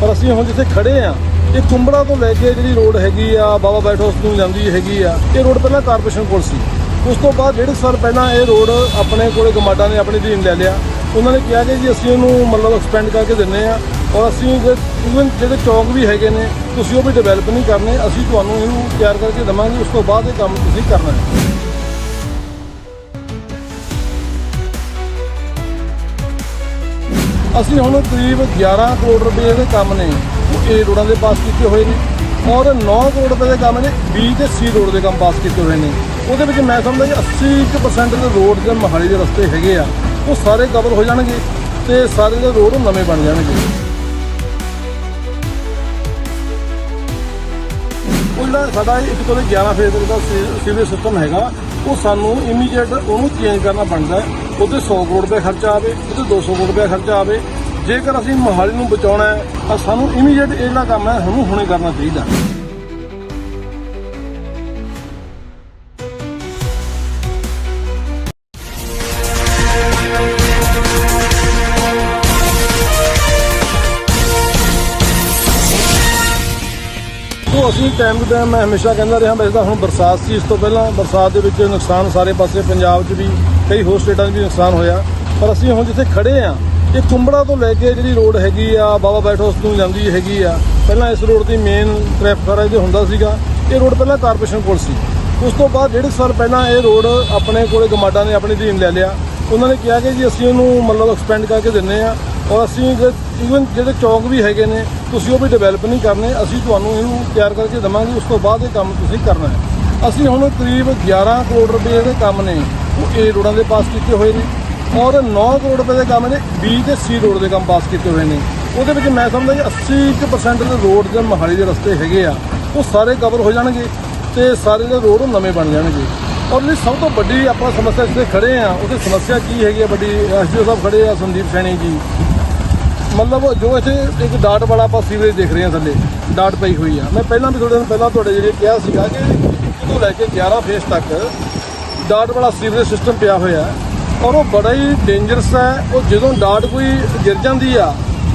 ਪਰ ਅਸੀਂ ਹੁਣ ਜਿੱਥੇ ਖੜੇ ਆ, ਇਹ ਕੁੰਬੜਾ ਤੋਂ ਲੈ ਕੇ ਜਿਹੜੀ ਰੋਡ ਹੈਗੀ ਆ, ਬਾਬਾ ਬੈਠ ਹਾਊਸ ਨੂੰ ਜਾਂਦੀ ਹੈਗੀ ਆ, ਇਹ ਰੋਡ ਪਹਿਲਾਂ ਕਾਰਪੋਰੇਸ਼ਨ ਕੋਲ ਸੀ। ਉਸ ਤੋਂ ਬਾਅਦ ਡੇਢ ਸਾਲ ਪਹਿਲਾਂ ਇਹ ਰੋਡ ਆਪਣੇ ਕੋਲੇ ਗਮਾਡਾ ਨੇ ਆਪਣੀ ਅਧੀਨ ਲੈ ਲਿਆ। ਉਹਨਾਂ ਨੇ ਕਿਹਾ ਕਿ ਜੀ ਅਸੀਂ ਇਹਨੂੰ ਮਤਲਬ ਐਕਸਪੈਂਡ ਕਰਕੇ ਦਿੰਨੇ ਆ ਔਰ ਅਸੀਂ ਇਵਨ ਜਿਹੜੇ ਚੌਂਕ ਵੀ ਹੈਗੇ ਨੇ, ਤੁਸੀਂ ਉਹ ਵੀ ਡਿਵੈਲਪ ਨਹੀਂ ਕਰਨੇ, ਅਸੀਂ ਤੁਹਾਨੂੰ ਇਹਨੂੰ ਤਿਆਰ ਕਰਕੇ ਦੇਵਾਂਗੇ, ਉਸ ਤੋਂ ਬਾਅਦ ਇਹ ਕੰਮ ਤੁਸੀਂ ਕਰਨਾ ਹੈ। ਅਸੀਂ ਹੁਣ ਕਰੀਬ 11 ਕਰੋੜ ਰੁਪਏ ਦੇ ਕੰਮ ਨੇ, ਉਹ ਏ ਰੋਡਾਂ ਦੇ ਪਾਸ ਕੀਤੇ ਹੋਏ ਨੇ ਔਰ 9 ਕਰੋੜ ਰੁਪਏ ਦੇ ਕੰਮ ਨੇ ਬੀ ਤੇ ਸੀ ਰੋਡ ਦੇ ਕੰਮ ਪਾਸ ਕੀਤੇ ਹੋਏ ਨੇ। ਉਹਦੇ ਵਿੱਚ ਮੈਂ ਸਮਝਦਾ ਜੀ 80% ਦੇ ਰੋਡ ਦੇ ਮਹਾਲੀ ਦੇ ਰਸਤੇ ਹੈਗੇ ਆ, ਉਹ ਸਾਰੇ ਕਵਰ ਹੋ ਜਾਣਗੇ ਤੇ ਸਾਰੇ ਦੇ ਰੋਡ ਨਵੇਂ ਬਣ ਜਾਣਗੇ। ਉਹ ਜਿਹੜਾ ਸਾਡਾ ਇੱਕ ਤੋਂ 11 ਫੇਜ਼ ਦਾ ਸੀਵਰੇਜ ਸਿਸਟਮ ਹੈਗਾ, ਉਹ ਸਾਨੂੰ ਇਮੀਡੀਏਟ ਉਹਨੂੰ ਚੇਂਜ ਕਰਨਾ ਬਣਦਾ ਹੈ। ਉਹਤੇ 100 ਕਰੋੜ ਰੁਪਏ ਖਰਚਾ ਆਵੇ ਉਹਤੇ 200 ਕਰੋੜ ਰੁਪਏ ਖਰਚਾ ਆਵੇ। ਜੇਕਰ ਅਸੀਂ ਮੋਹਾਲੀ ਨੂੰ ਬਚਾਉਣਾ ਹੈ, ਤਾਂ ਸਾਨੂੰ ਇਮੀਡੀਏਟ ਇਹ ਕੰਮ ਹੈ, ਸਾਨੂੰ ਹੁਣੇ ਕਰਨਾ ਚਾਹੀਦਾ। ਸੋ ਅਸੀਂ ਟਾਈਮ ਟੂ ਟਾਈਮ ਮੈਂ ਹਮੇਸ਼ਾ ਕਹਿੰਦਾ ਰਿਹਾ ਵੈਸੇ ਤਾਂ ਹੁਣ ਬਰਸਾਤ ਸੀ, ਇਸ ਤੋਂ ਪਹਿਲਾਂ ਬਰਸਾਤ ਦੇ ਵਿੱਚ ਨੁਕਸਾਨ ਸਾਰੇ ਪਾਸੇ ਪੰਜਾਬ 'ਚ ਵੀ, ਕਈ ਹੋਰ ਸਟੇਟਾਂ 'ਚ ਵੀ ਨੁਕਸਾਨ ਹੋਇਆ। ਪਰ ਅਸੀਂ ਹੁਣ ਜਿੱਥੇ ਖੜੇ ਆ ਇਹ ਕੁੰਬੜਾ ਤੋਂ ਲੈ ਕੇ ਜਿਹੜੀ ਰੋਡ ਹੈਗੀ ਆ, ਬਾਬਾ ਬੈਠ ਹਾਊਸ ਨੂੰ ਜਾਂਦੀ ਹੈਗੀ ਆ। ਪਹਿਲਾਂ ਇਸ ਰੋਡ ਦੀ ਮੇਨ ਟ੍ਰੈਫਿਕ ਸਾਰਾ ਹੁੰਦਾ ਸੀਗਾ, ਇਹ ਰੋਡ ਪਹਿਲਾਂ ਕਾਰਪੋਰੇਸ਼ਨ ਕੋਲ ਸੀ। ਉਸ ਤੋਂ ਬਾਅਦ ਡੇਢ ਸਾਲ ਪਹਿਲਾਂ ਇਹ ਰੋਡ ਆਪਣੇ ਕੋਲੇ ਗਮਾਡਾ ਨੇ ਆਪਣੀ ਅਧੀਨ ਲੈ ਲਿਆ। ਉਹਨਾਂ ਨੇ ਕਿਹਾ ਕਿ ਜੀ ਅਸੀਂ ਇਹਨੂੰ ਮਤਲਬ ਐਕਸਪੈਂਡ ਕਰਕੇ ਦਿੰਨੇ ਆ ਔਰ ਅਸੀਂ ਇਵਨ ਜਿਹੜੇ ਚੌਂਕ ਵੀ ਹੈਗੇ ਨੇ, ਤੁਸੀਂ ਉਹ ਵੀ ਡਿਵੈਲਪ ਨਹੀਂ ਕਰਨੇ, ਅਸੀਂ ਤੁਹਾਨੂੰ ਇਹਨੂੰ ਤਿਆਰ ਕਰਕੇ ਦੇਵਾਂਗੇ, ਉਸ ਤੋਂ ਬਾਅਦ ਇਹ ਕੰਮ ਤੁਸੀਂ ਕਰਨਾ ਹੈ। ਅਸੀਂ ਹੁਣ ਕਰੀਬ 11 ਕਰੋੜ ਰੁਪਏ ਦੇ ਕੰਮ ਨੇ, ਉਹ ਏ ਰੋਡਾਂ ਦੇ ਪਾਸ ਕੀਤੇ ਹੋਏ ਨੇ, ਔਰ 9 ਕਰੋੜ ਰੁਪਏ ਦੇ ਕੰਮ ਨੇ ਬੀ ਤੇ ਸੀ ਰੋਡ ਦੇ ਕੰਮ ਪਾਸ ਕੀਤੇ ਹੋਏ ਨੇ। ਉਹਦੇ ਵਿੱਚ ਮੈਂ ਸਮਝਦਾ ਕਿ 80% ਦੇ ਰੋਡ ਦੇ ਮਹਾਲੀ ਦੇ ਰਸਤੇ ਹੈਗੇ ਆ, ਉਹ ਸਾਰੇ ਕਵਰ ਹੋ ਜਾਣਗੇ ਤੇ ਸਾਰੇ ਦੇ ਰੋਡ ਨਵੇਂ ਬਣ ਜਾਣਗੇ। ਔਰ ਜਿਹੜੀ ਸਭ ਤੋਂ ਵੱਡੀ ਆਪਾਂ ਸਮੱਸਿਆ ਜਿੱਥੇ ਖੜੇ ਆ, ਉਹਦੀ ਸਮੱਸਿਆ ਕੀ ਹੈਗੀ ਆ ਵੱਡੀ ਐਸਡੀਓ ਸਾਹਿਬ ਖੜੇ ਆ, ਸੰਦੀਪ ਸੈਣੀ ਜੀ। ਮਤਲਬ ਜੋ ਇੱਥੇ ਇੱਕ ਡਾਟ ਵਾਲਾ ਆਪਾਂ ਸੀਵਰੇਜ ਦੇਖ ਰਹੇ ਹਾਂ ਥੱਲੇ ਡਾਟ ਪਈ ਹੋਈ ਆ। ਮੈਂ ਪਹਿਲਾਂ ਵੀ ਥੋੜੇ ਦਿਨ ਪਹਿਲਾਂ ਤੁਹਾਡੇ ਜਿਹੜੇ ਕਿਹਾ ਸੀਗਾ ਕਿ ਇੱਕ ਤੋਂ ਲੈ ਕੇ 11 ਫੇਸ ਤੱਕ ਡਾਟ ਵਾਲਾ ਸੀਵਰੇਜ ਸਿਸਟਮ ਪਿਆ ਹੋਇਆ ਔਰ ਉਹ ਬੜਾ ਹੀ ਡੇਂਜਰਸ ਹੈ। ਉਹ ਜਦੋਂ ਡਾਟ ਕੋਈ ਗਿਰ ਜਾਂਦੀ ਆ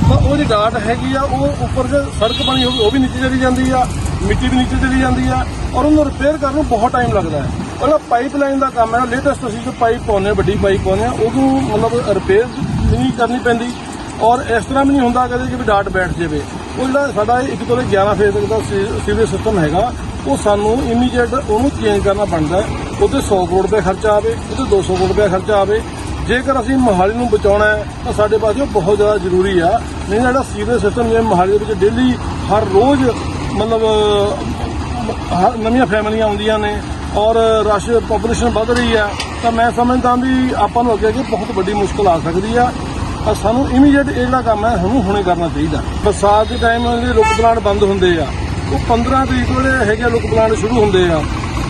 ਤਾਂ ਉਹ ਜਿਹੜੀ ਡਾਟ ਹੈਗੀ ਆ ਉਹ ਉੱਪਰ ਜੇ ਸੜਕ ਬਣੀ ਹੋਵੇ ਉਹ ਵੀ ਨੀਚੇ ਚਲੀ ਜਾਂਦੀ ਆ ਮਿੱਟੀ ਵੀ ਨੀਚੇ ਚਲੀ ਜਾਂਦੀ ਆ ਔਰ ਉਹਨੂੰ ਰਿਪੇਅਰ ਕਰਨ ਨੂੰ ਬਹੁਤ ਟਾਈਮ ਲੱਗਦਾ ਹੈ। ਉਹਦਾ ਪਾਈਪਲਾਈਨ ਦਾ ਕੰਮ ਹੈ। ਲੇਟੈਸਟ ਅਸੀਂ ਜੋ ਪਾਈਪ ਪਾਉਂਦੇ ਹਾਂ, ਵੱਡੀ ਪਾਈਪ ਪਾਉਂਦੇ ਆ ਉਹਨੂੰ ਮਤਲਬ ਰਿਪੇਅਰ ਨਹੀਂ ਕਰਨੀ ਪੈਂਦੀ। ਔਰ ਇਸ ਤਰ੍ਹਾਂ ਵੀ ਨਹੀਂ ਹੁੰਦਾ ਕਦੇ ਕਿ ਵੀ ਡਾਟ ਬੈਠ ਜਾਵੇ। ਉਹ ਜਿਹੜਾ ਸਾਡਾ ਇੱਕ ਤੋਂ 11 ਤੱਕ ਦਾ ਸੀਵਰੇਜ ਸਿਸਟਮ ਹੈਗਾ, ਉਹ ਸਾਨੂੰ ਇਮੀਡੀਏਟ ਉਹਨੂੰ ਚੇਂਜ ਕਰਨਾ ਬਣਦਾ ਹੈ। ਉਹਤੇ 100 ਕਰੋੜ ਰੁਪਏ ਖਰਚਾ ਆਵੇ ਉਹਤੇ 200 ਕਰੋੜ ਰੁਪਏ ਖਰਚਾ ਆਵੇ। ਜੇਕਰ ਅਸੀਂ ਮੋਹਾਲੀ ਨੂੰ ਬਚਾਉਣਾ ਹੈ, ਤਾਂ ਸਾਡੇ ਪਾਸੇ ਉਹ ਬਹੁਤ ਜ਼ਿਆਦਾ ਜ਼ਰੂਰੀ ਆ। ਨਹੀਂ ਜਿਹੜਾ ਸੀਵਰੇਜ ਸਿਸਟਮ ਜਿਵੇਂ ਮੋਹਾਲੀ ਦੇ ਵਿੱਚ ਡੇਲੀ ਹਰ ਰੋਜ਼ ਮਤਲਬ, ਹਰ ਨਵੀਆਂ ਫੈਮਲੀਆਂ ਆਉਂਦੀਆਂ ਨੇ ਔਰ ਰਸ਼ ਪੋਪੂਲੇਸ਼ਨ ਵੱਧ ਰਹੀ ਆ, ਤਾਂ ਮੈਂ ਸਮਝਦਾ ਵੀ ਆਪਾਂ ਨੂੰ ਅੱਗੇ ਅੱਗੇ ਬਹੁਤ ਵੱਡੀ ਮੁਸ਼ਕਲ ਆ ਸਕਦੀ ਆ। ਤਾਂ ਸਾਨੂੰ ਇਮੀਡੀਏਟ ਇਹ ਜਿਹੜਾ ਕੰਮ ਹੈ, ਸਾਨੂੰ ਹੁਣੇ ਕਰਨਾ ਚਾਹੀਦਾ। ਬਰਸਾਤ ਦੇ ਟਾਈਮ ਜਿਹੜੇ ਰੁੱਕ ਪਲਾਂਟ ਬੰਦ ਹੁੰਦੇ ਆ। ਉਹ 15 ਤਰੀਕ ਵੇਲੇ ਹੈਗੇ ਰੁੱਕ ਪਲਾਂਟ ਸ਼ੁਰੂ ਹੁੰਦੇ ਆ।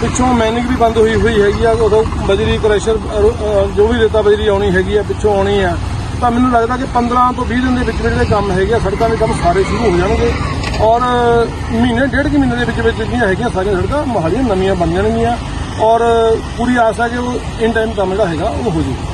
ਪਿੱਛੋਂ ਮੈਨਿੰਗ ਵੀ ਬੰਦ ਹੋਈ ਹੋਈ ਹੈਗੀ ਆ, ਉਦੋਂ ਬਜਰੀ ਕ੍ਰੈਸ਼ਰ ਜੋ ਵੀ ਰੇਤਾ ਬਜਰੀ ਆਉਣੀ ਹੈਗੀ ਆ, ਪਿੱਛੋਂ ਆਉਣੀ ਆ। ਤਾਂ ਮੈਨੂੰ ਲੱਗਦਾ ਕਿ 15 ਤੋਂ 20 ਦਿਨ ਦੇ ਵਿੱਚ ਜਿਹੜੇ ਕੰਮ ਹੈਗੇ ਆ, ਸੜਕਾਂ ਦੇ ਕੰਮ ਸਾਰੇ ਸ਼ੁਰੂ ਹੋ ਜਾਣਗੇ। ਔਰ, ਮਹੀਨੇ, ਡੇਢ ਕੁ ਮਹੀਨੇ ਦੇ ਵਿੱਚ ਵਿੱਚ ਜਿਹੜੀਆਂ ਹੈਗੀਆਂ ਸਾਰੀਆਂ ਸੜਕਾਂ ਮੋਹਾਲੀ ਨਵੀਆਂ ਬਣ ਜਾਣਗੀਆਂ। ਔਰ, ਪੂਰੀ ਆਸ ਹੈ ਕਿ ਉਹ ਇਨ ਟਾਈਮ ਕੰਮ ਜਿਹੜਾ ਹੈਗਾ, ਉਹ ਹੋ ਜਾਊਗਾ